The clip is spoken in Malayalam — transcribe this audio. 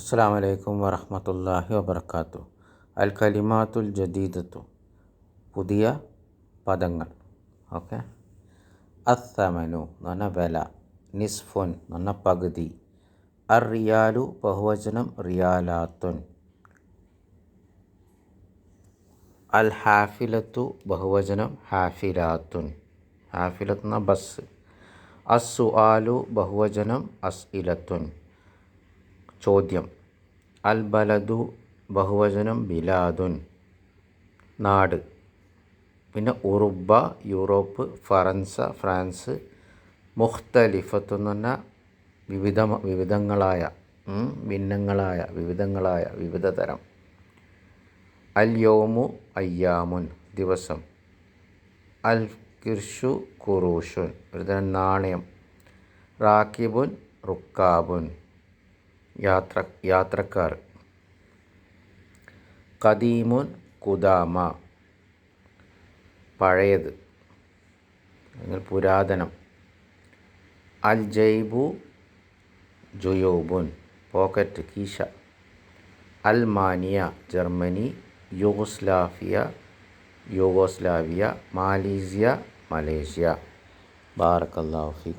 അസ്സാം വലൈക്കും വറഹമത്തല്ലാഹി വബർക്കാത്തു അൽ കലിമാത്തുൽ ജദീദത്തു. പുതിയ പദങ്ങൾ. ഓക്കെ. അത്തമനു എന്ന് പറഞ്ഞാൽ വില. നിസ്ഫുൻ എന്ന് പറഞ്ഞാൽ പകുതി. അർ റിയാലു ബഹുവചനം റിയാലാത്തുൻ. അൽ ഹാഫിലത്തു ബഹുവചനം ഹാഫിലാത്തുൻ. ഹാഫിലത്ത് എന്ന ബസ്. അസ്സു ആലു ബഹുവചനം അസ് ഇലത്തുൻ ചോദ്യം. അൽ ബലദു ബഹുവചനം ബിലാദുൻ. നാട്. പിന്നെ ഉറുബ യൂറോപ്പ് ഫറൻസ ഫ്രാൻസ് മുഖ്തലിഫത്ത് എന്ന് പറഞ്ഞാൽ വിവിധ വിവിധങ്ങളായ ഭിന്നങ്ങളായ വിവിധങ്ങളായ വിവിധ തരം. അൽ യോമു അയ്യാമുൻ ദിവസം. അൽ കിർഷു കുറൂഷുൻ ഒരു തരം നാണയം. റാക്കിബുൻ റുക്കാബുൻ. യാത്ര യാത്രക്കാർ. കദീമുൻ കുദാമ പഴയത്. അല്ലെങ്കിൽ പുരാതനം. അൽ ജൈബു ജുയോബുൻ. പോക്കറ്റ് കീശ. അൽമാനിയ ജർമ്മനി. യൂഗോസ്ലാഫിയ യൂഗോസ്ലാവിയ. മാലേഷ്യ മലേഷ്യ. ബാറക്കല്ലാഫി